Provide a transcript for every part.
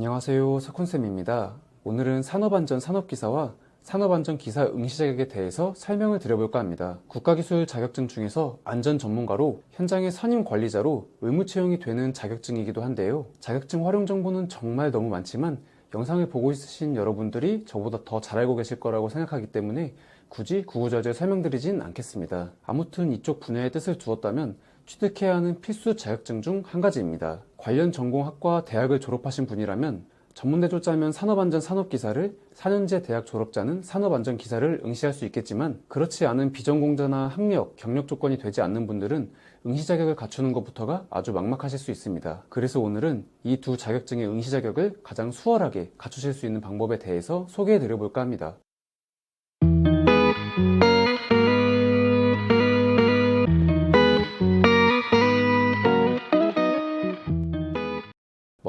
안녕하세요. 석훈쌤입니다. 오늘은 산업안전 산업기사와 산업안전 기사 응시 자격에 대해서 설명을 드려볼까 합니다. 국가기술 자격증 중에서 안전 전문가로 현장의 선임 관리자로 의무 채용이 되는 자격증이기도 한데요. 자격증 활용 정보는 정말 너무 많지만 영상을 보고 있으신 여러분들이 저보다 더 잘 알고 계실 거라고 생각하기 때문에 굳이 구구절절 설명드리진 않겠습니다. 아무튼 이쪽 분야의 뜻을 두었다면 취득해야 하는 필수 자격증 중 한 가지입니다. 관련 전공학과 대학을 졸업하신 분이라면 전문대졸 자면 산업안전 산업기사를 4년제 대학 졸업자는 산업안전 기사를 응시할 수 있겠지만 그렇지 않은 비전공자나 학력, 경력 조건이 되지 않는 분들은 응시 자격을 갖추는 것부터가 아주 막막하실 수 있습니다. 그래서 오늘은 이 두 자격증의 응시 자격을 가장 수월하게 갖추실 수 있는 방법에 대해서 소개해 드려 볼까 합니다.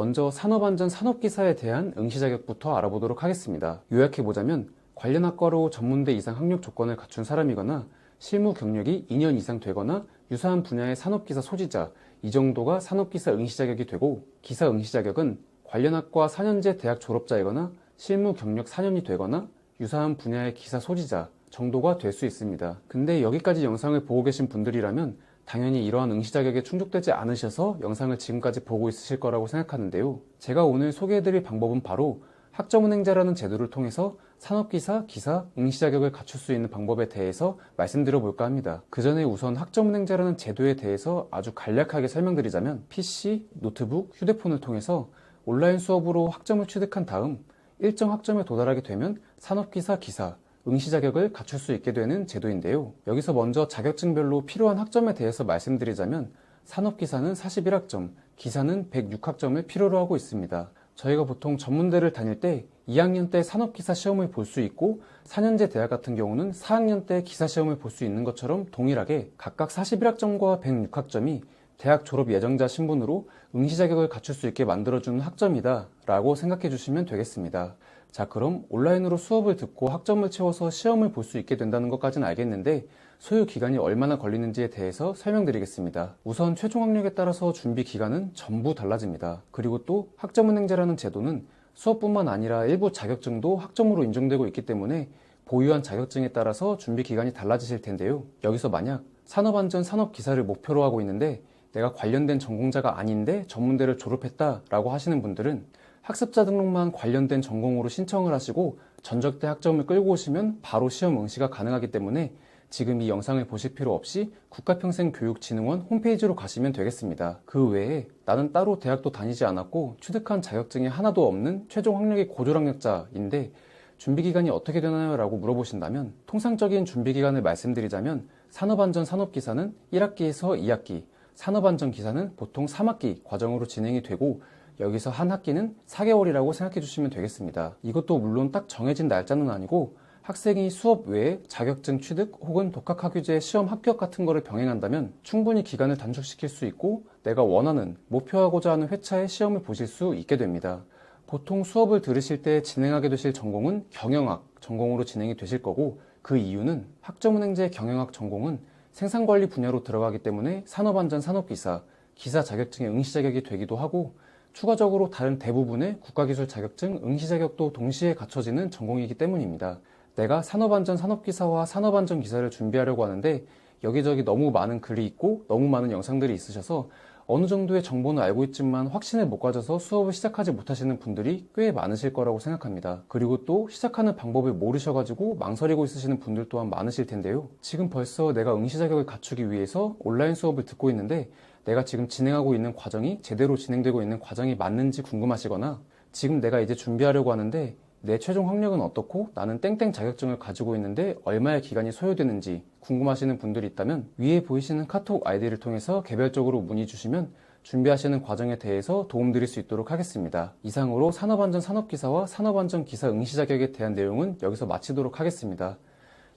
먼저 산업안전 산업기사에 대한 응시 자격부터 알아보도록 하겠습니다. 요약해보자면 관련 학과로 전문대 이상 학력 조건을 갖춘 사람이거나 실무 경력이 2년 이상 되거나 유사한 분야의 산업기사 소지자 이 정도가 산업기사 응시 자격이 되고 기사 응시 자격은 관련 학과 4년제 대학 졸업자이거나 실무 경력 4년이 되거나 유사한 분야의 기사 소지자 정도가 될 수 있습니다. 근데 여기까지 영상을 보고 계신 분들이라면 당연히 이러한 응시 자격에 충족되지 않으셔서 영상을 지금까지 보고 있으실 거라고 생각하는데요. 제가 오늘 소개해드릴 방법은 바로 학점은행제라는 제도를 통해서 산업기사, 기사, 응시 자격을 갖출 수 있는 방법에 대해서 말씀드려 볼까 합니다. 그 전에 우선 학점은행제라는 제도에 대해서 아주 간략하게 설명드리자면 PC, 노트북, 휴대폰을 통해서 온라인 수업으로 학점을 취득한 다음 일정 학점에 도달하게 되면 산업기사, 기사, 응시 자격을 갖출 수 있게 되는 제도인데요. 여기서 먼저 자격증별로 필요한 학점에 대해서 말씀드리자면 산업기사는 41학점, 기사는 106학점을 필요로 하고 있습니다. 저희가 보통 전문대를 다닐 때 2학년 때 산업기사 시험을 볼 수 있고 4년제 대학 같은 경우는 4학년 때 기사 시험을 볼 수 있는 것처럼 동일하게 각각 41학점과 106학점이 대학 졸업 예정자 신분으로 응시 자격을 갖출 수 있게 만들어주는 학점이다 라고 생각해 주시면 되겠습니다. 자 그럼 온라인으로 수업을 듣고 학점을 채워서 시험을 볼 수 있게 된다는 것까지는 알겠는데 소요 기간이 얼마나 걸리는지에 대해서 설명드리겠습니다. 우선 최종 학력에 따라서 준비 기간은 전부 달라집니다. 그리고 또 학점은행제라는 제도는 수업뿐만 아니라 일부 자격증도 학점으로 인정되고 있기 때문에 보유한 자격증에 따라서 준비 기간이 달라지실 텐데요. 여기서 만약 산업안전 산업기사를 목표로 하고 있는데 내가 관련된 전공자가 아닌데 전문대를 졸업했다라고 하시는 분들은 학습자 등록만 관련된 전공으로 신청을 하시고 전적대 학점을 끌고 오시면 바로 시험 응시가 가능하기 때문에 지금 이 영상을 보실 필요 없이 국가평생교육진흥원 홈페이지로 가시면 되겠습니다. 그 외에 나는 따로 대학도 다니지 않았고 취득한 자격증이 하나도 없는 최종 학력이 고졸학력자인데 준비기간이 어떻게 되나요? 라고 물어보신다면 통상적인 준비기간을 말씀드리자면 산업안전 산업기사는 1학기에서 2학기, 산업안전기사는 보통 3학기 과정으로 진행이 되고 여기서 한 학기는 4개월이라고 생각해 주시면 되겠습니다. 이것도 물론 딱 정해진 날짜는 아니고 학생이 수업 외에 자격증 취득 혹은 독학학위제 시험 합격 같은 거를 병행한다면 충분히 기간을 단축시킬 수 있고 내가 원하는 목표하고자 하는 회차에 시험을 보실 수 있게 됩니다. 보통 수업을 들으실 때 진행하게 되실 전공은 경영학 전공으로 진행이 되실 거고 그 이유는 학점은행제 경영학 전공은 생산관리 분야로 들어가기 때문에 산업안전 산업기사, 기사 자격증의 응시 자격이 되기도 하고 추가적으로 다른 대부분의 국가기술 자격증 응시 자격도 동시에 갖춰지는 전공이기 때문입니다. 내가 산업안전 산업기사와 산업안전 기사를 준비하려고 하는데 여기저기 너무 많은 글이 있고 너무 많은 영상들이 있으셔서 어느 정도의 정보는 알고 있지만 확신을 못 가져서 수업을 시작하지 못하시는 분들이 꽤 많으실 거라고 생각합니다. 그리고 또 시작하는 방법을 모르셔가지고 망설이고 있으시는 분들 또한 많으실 텐데요. 지금 벌써 내가 응시 자격을 갖추기 위해서 온라인 수업을 듣고 있는데 내가 지금 진행하고 있는 과정이 제대로 진행되고 있는 과정이 맞는지 궁금하시거나 지금 내가 이제 준비하려고 하는데 내 최종 학력은 어떻고 나는 땡땡 자격증을 가지고 있는데 얼마의 기간이 소요되는지 궁금하시는 분들이 있다면 위에 보이시는 카톡 아이디를 통해서 개별적으로 문의 주시면 준비하시는 과정에 대해서 도움드릴 수 있도록 하겠습니다. 이상으로 산업안전 산업기사와 산업안전 기사 응시 자격에 대한 내용은 여기서 마치도록 하겠습니다.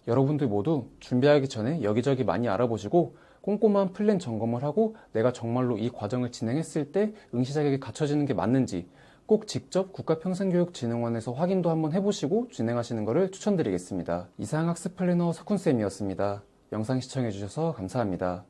여러분들 모두 준비하기 전에 여기저기 많이 알아보시고 꼼꼼한 플랜 점검을 하고 내가 정말로 이 과정을 진행했을 때 응시 자격이 갖춰지는 게 맞는지 꼭 직접 국가평생교육진흥원에서 확인도 한번 해보시고 진행하시는 것을 추천드리겠습니다. 이상 학습 플래너 석훈쌤이었습니다. 영상 시청해주셔서 감사합니다.